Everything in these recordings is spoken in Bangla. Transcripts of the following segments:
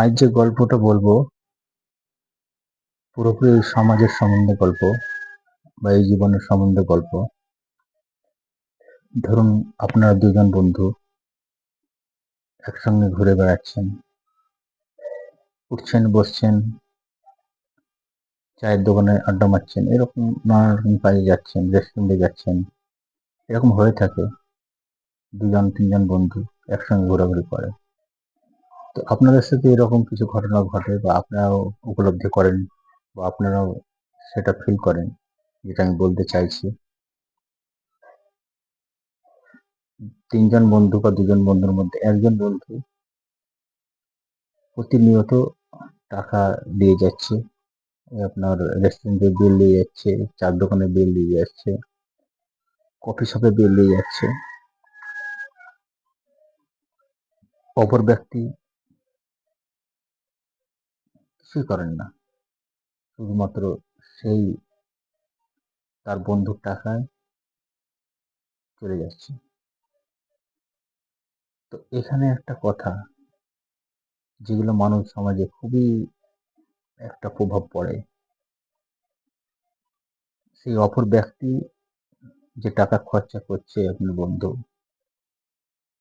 আজ যে গল্পটা বলব, পুরোপুরি এই সমাজের সম্বন্ধে গল্প বা এই জীবনের সম্বন্ধে গল্প। ধরুন আপনারা দুজন বন্ধু একসঙ্গে ঘুরে বেড়াচ্ছেন, উঠছেন, বসছেন, চায়ের দোকানে আড্ডা মারছেন, এরকম নানা রকম কাজে যাচ্ছেন রেস্টুরেন্টে যাচ্ছেন, এরকম হয়ে থাকে দুজন, তিনজন বন্ধু একসঙ্গে ঘোরাঘুরি করে। তো আপনাদের সাথে এরকম কিছু ঘটনা ঘটে বা আপনারাও উপলব্ধি করেন বা আপনারাও সেটা ফিল করেন, যেটা আমি বলতে চাইছি। তিনজন বন্ধু বা দুজন বন্ধুর মধ্যে একজন বন্ধু প্রতিনিয়ত টাকা দিয়ে যাচ্ছে, আপনার রেস্টুরেন্টের বিল দিয়ে যাচ্ছে, চার দোকানের বিল দিয়ে যাচ্ছে কফি শপে বিল দিয়ে যাচ্ছে। অপর ব্যক্তি কিছুই করেন না। শুধুমাত্র সেই তার বন্ধুর টাকায় চলে যাচ্ছে। তো এখানে একটা কথা, যেগুলো মানব সমাজে খুবই একটা প্রভাব পড়ে। সেই অপর ব্যক্তি যে টাকা খরচা করছে আপনার বন্ধু,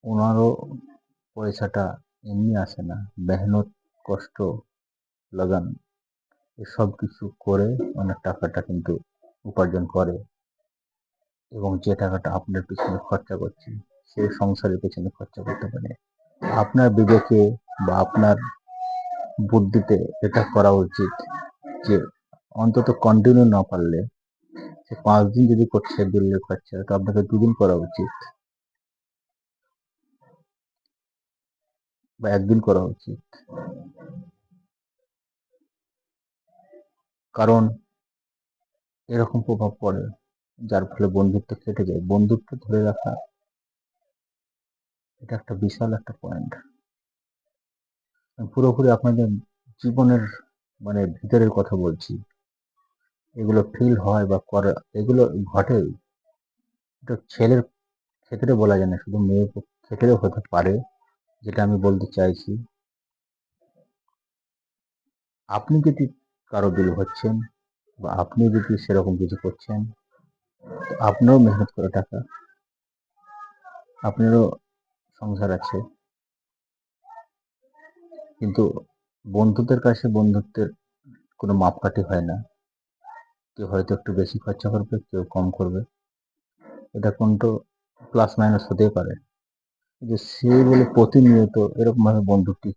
ওনারও পয়সাটা এমনি আসে না। মেহনত, কষ্ট লাগান। এসব কিছু করে অনেক টাকাটা কিন্তু উপার্জন করে। এবং যে টাকাটা আপনার পিছনে খরচা করছে, সে সংসারের পেছনে খরচা করতে পারে। আপনার বিবেকে বা আপনার বুদ্ধিতে এটা করা উচিত যে অন্তত কন্টিনিউ না পারলে, সে পাঁচ দিন যদি করছে বিলের খরচা, তো আপনাকে দুদিন করা উচিত। বা একদিন করা উচিত। কারণ এরকম প্রভাব পড়ে, যার ফলে বন্ধুত্ব কেটে যায়। বন্ধুত্ব ধরে রাখা, এটা একটা বিশাল একটা পয়েন্ট পুরোপুরি আপনাদের জীবনের মানে ভিতরের কথা বলছি। এগুলো ফিল হয় বা করে, এগুলো ঘটে, এটা ছেলের ক্ষেত্রে বলা যায় না, শুধু মেয়ের ক্ষেত্রেও হতে পারে, যেটা আমি বলতে চাইছি। আপনি যদি কারও বিল হচ্ছেন বা আপনি যদি সেরকম কিছু করছেন আপনারও মেহনত করে টাকা, আপনারও সংসার আছে। কিন্তু বন্ধুদের কাছে বন্ধুত্বের কোনো মাপকাঠি হয় না। কেউ হয়তো একটু বেশি খরচা করবে, কেউ কম করবে। এটা কোনটো প্লাস মাইনাস হতেই পারে। কিন্তু সে বলে প্রতিনিয়ত এরকমভাবে বন্ধুটি